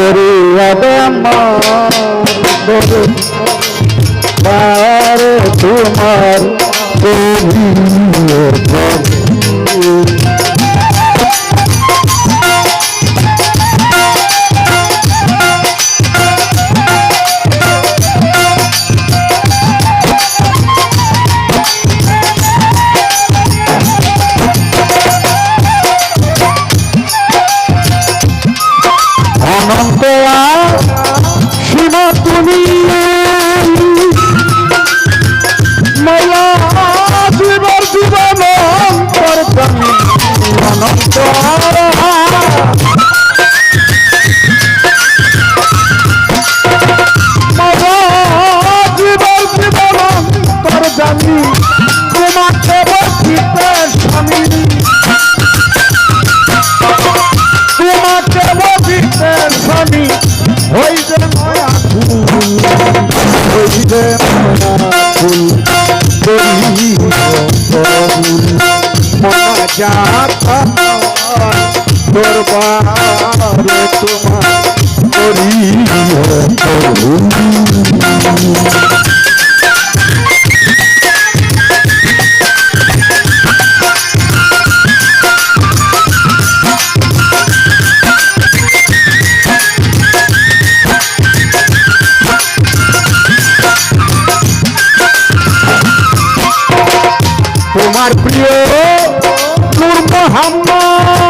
ধরিয়াবে আমার তোমার অনন্ত করি তোমার প্রিয় নূর মোহাম্মদ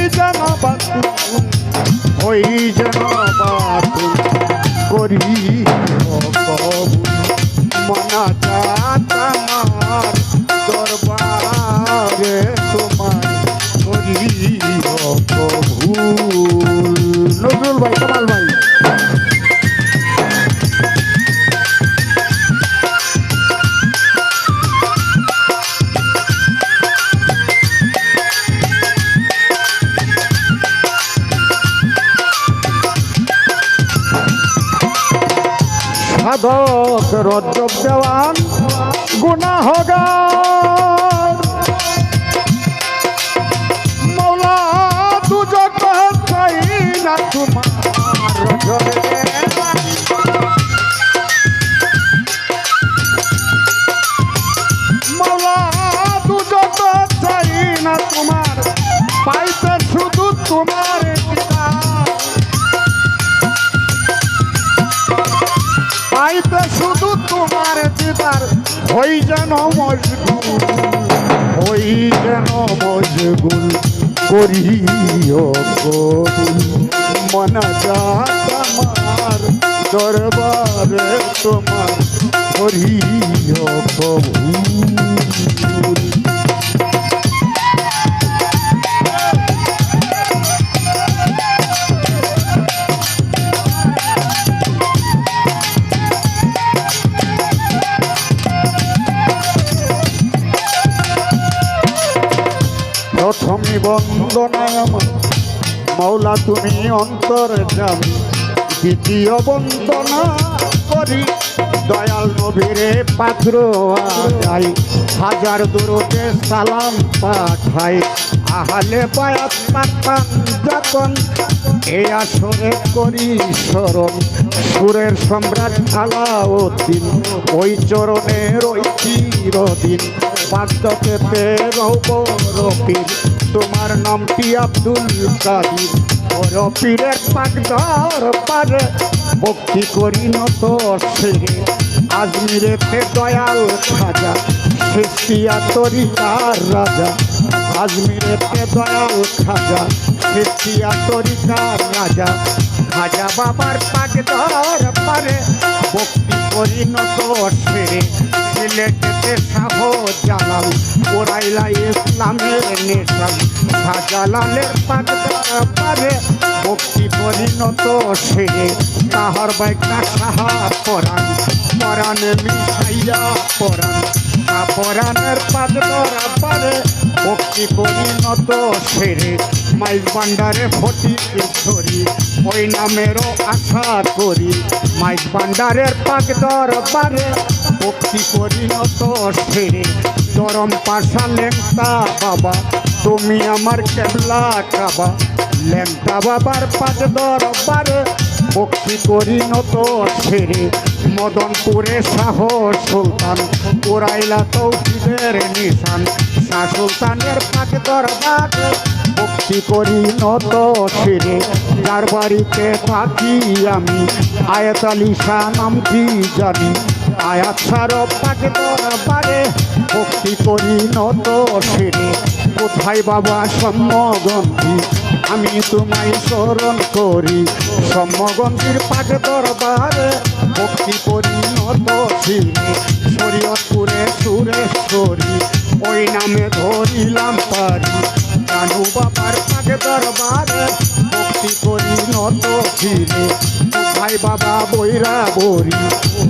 যেন বাতু করি মনা চাত আমার দরবারে তোমার করি নজরুল ভাই কামাল ভাই রজব দেওয়ান গুনাহগার মৌলা দুজক চাই না তোমার রজবে মৌলা দুজক চাই না তোমার পাইতে শুধু তোমার হই যেন মজগুল হই যেন মজগুল করিও মনা আমার দরবারে তোমার করিও কবুল। বন্দনায় আমার মৌলা তুমি অন্তর যাবি। দ্বিতীয় বন্দনা করি। দয়াল নবীরে পাত্র যাই হাজার দূরতে সালাম পাঠাই। আহালে পায়াত পাতান যখন এই আসরে করি স্মরণ। সুরের সম্রাট আলাউদ্দিন, ওই চরণের ওই চিরদিন। পাদ্যতে রৌব রফির তোমার নামটি আব্দুল কাদির? ওর পীরের পাকদর পারে। ভক্তি করি নত সেরে আজমিরেতে দয়াল খাজা শেষিয়া তরিকার রাজা। আজমিরেতে দয়াল খাজা শেষিয়া তরিকার রাজা। খাজা বাবার পাকদর পারে। ভক্তি করি নত সেরে। সিলেটেতে শাহ জালাল ওরাইলা ইসলামের নেশাল। শাহজালালের পারে ভক্তি পরিণত সেরে। তাহার বাইকটা সাহা পরাণ পরাণ মিশাইয়া পরাণ। পরাণের পাকদর পারে, ভক্তি পরিণত সেরে। মাইল ভান্ডারে ফটি ধরি, ওই নামেরও আশা করি। মাইক ভান্ডারের পাকদর বারে ভক্তি পরিণত সেরে। চরম পাশা লেংটা বাবা, তুমি আমার কেবলা কাবা। লেংটা বাবার পাকদর বারে ভক্তি পরিণত সেরে। মদনপুরে শাহ সুলতান, কোরাইলা তৌহিদের নিশান। শাহ সুলতানের পাকদর বারে ভক্তি করি নত সেরে যার বাড়িতে থাকি আমি। আয়াত আলী শাহ নামটি জানি? আয়াত সার পাকে দরবারে ভক্তি করি নত সেরে কোথায় বাবা সম্যগন্ধি আমি তোমায় স্মরণ করি। সম্যগন্ধির পাকে দরবারে ভক্তি করি চিনি শরীয়তপুরে সুরেশ্বরী ওই নামে ধরিলাম পারি। জানু বাবার পাকে দরবারে ভক্তি করি নত ভাই বাবা বৈরা বরি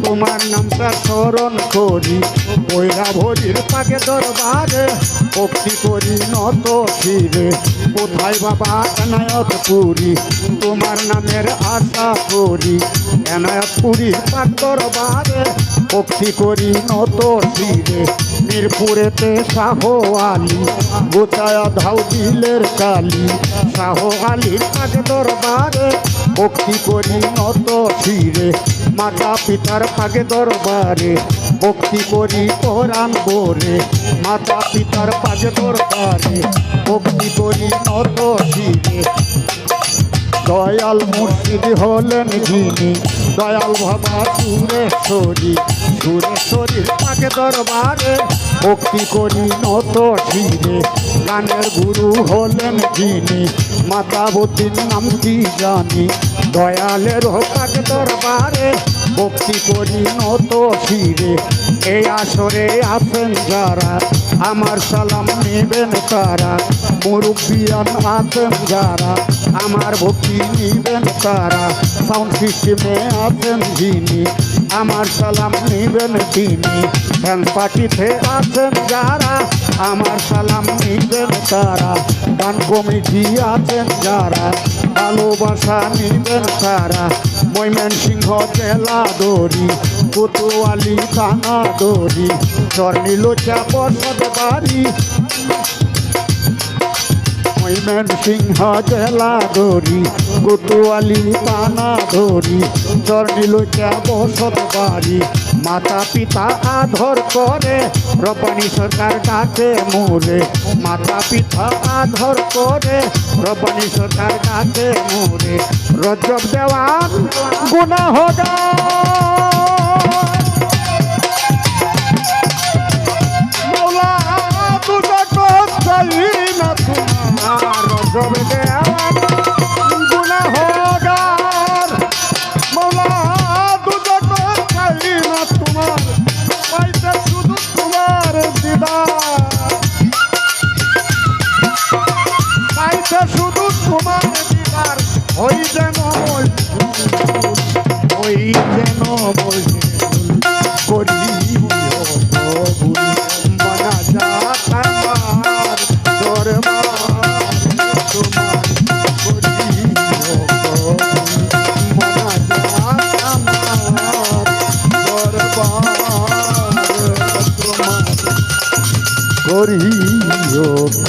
তোমার নামটা স্মরণ করি। বৈরা ভরির পাকে দরবারে ভক্তি করি নত ফিরে কোথায় বাবা এনায়ত পুরী তোমার নামের আশা করি। এনায়ত পুরীর পাক দরবারে ভক্তি করি নত ফিরে মিরপুরেতে শাহ আলী গোচায়া ধাউ দিলের কালী। শাহ আলীর পাক দরবারে ভক্তি করি নত ফিরে, মাতা পিতার পাগে দরবারে ভক্তি করি কোরআন বোরে মাতা পিতার পাগে দরবারে ভক্তি করি নত ফিরে। দয়াল মুর্শিদ হলেন যিনি, দয়াল বাবা সুরেশ্বরী সুরেশ্বরীর পাকে দরবারে, ভক্তি করি নত শিরে। গানের গুরু হলেন যিনি মাতাবতীর নামটি জানি? দয়ালের পাকে দরবারে, ভক্তি করি নত শিরে। এই আসরে আছেন যারা, আমার সালাম নেবেন তারা। মুরব্বিয়ান আছেন যারা আমার ভক্তি নিবেন তারা সাউন্ড সিস্টেমে আছেন যিনি। আমার সালাম নিবেন তিনি। ফ্যান পার্টিতে আছেন যারা? আমার সালাম নিবেন তারা। গান কমিটি আছেন যারা? ভালোবাসা নিবেন তারা। ময়মেন সিংহ জেলা দড়ি কোতোয়ালি থানা দড়ি চর্নিলোচা বসত বাড়ি মৈমেন সিংহ জেলা ধরি, কোতোয়ালি পানা ধরি চর্নিলোচা বসত বাড়ি। মাতা পিতা আধর করে রবানী সরকার ডাকে মোরে। মাতা পিতা আধর করে রবানী সরকার ডাকে মোরে। রজব দেওয়ান গুনা হোগা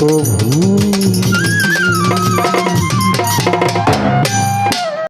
করিও প্রভু